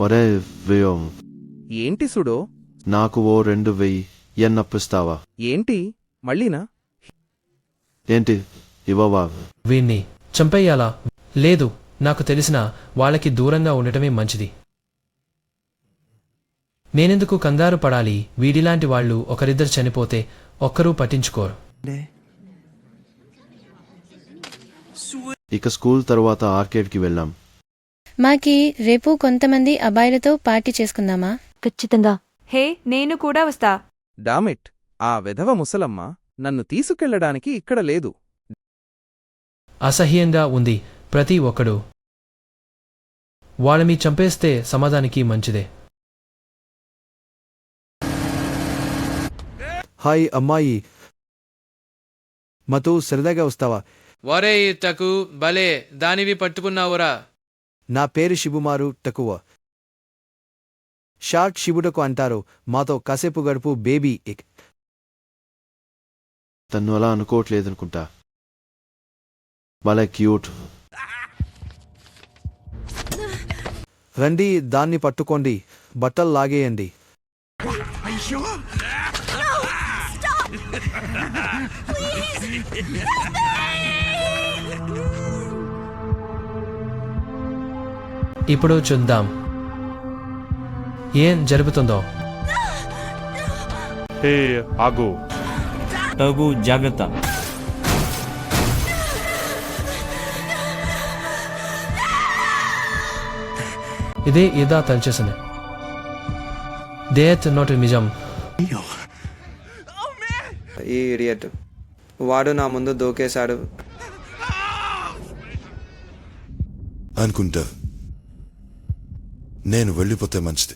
ఒరే వ్యయం ఏంటి సుడో? నాకు ఓ రెండు వెయ్యి ఎన్నప్పిస్తావా ఏంటి? మళ్ళీనా? ఏంటి? ఇవ్వవా? వీణ్ణి చంపేయాలా? లేదు నాకు తెలిసిన వాళ్ళకి దూరంగా ఉండటమే మంచిది. నేనెందుకు కంగారు పడాలి? వీడిలాంటి వాళ్ళు ఒకరిద్దరు చనిపోతే ఒక్కరూ పట్టించుకోరు. ఇక స్కూల్ తర్వాత ఆర్కేడ్కి వెళ్ళాం. మాకి రేపు కొంతమంది అబ్బాయిలతో పార్టీ చేసుకుందామా? ఖచ్చితంగా. హే నేను కూడా వస్తా. డామిట్ ఆ వెధవ ముసలమ్మ నన్ను తీసుకెళ్ళడానికి ఇక్కడ లేదు. అసహ్యంగా ఉంది ప్రతి ఒక్కడు. వాళ్ళని చంపేస్తే సమాధానికి మంచిదే. హాయ్ అమ్మాయి. మతో సరదాగా వస్తావా? వరే టకు భలే దానివి పట్టుకున్నావురా. నా పేరు శిబుమారు తక్కువ షార్ట్ శివుడకు అంటారు మాతో కాసేపు గడుపు బేబీ ఎక్. తను అలా అనుకోవట్లేదనుకుంటా. భలే క్యూట్. రండి దాన్ని పట్టుకోండి బట్టలు లాగేయండి. ఇప్పుడు చూద్దాం. ఏం జరుగుతుందో? హే ఆగు. తగు జాగ్రత్త. ఇదే ఇదా తలచేసింది. దేత్ నోటి నిజం. ఈ ఇడియట్ వాడు నా ముందు దూకేశాడు. అనుకుంటా. నేను వెళ్ళిపోతే మంచిది.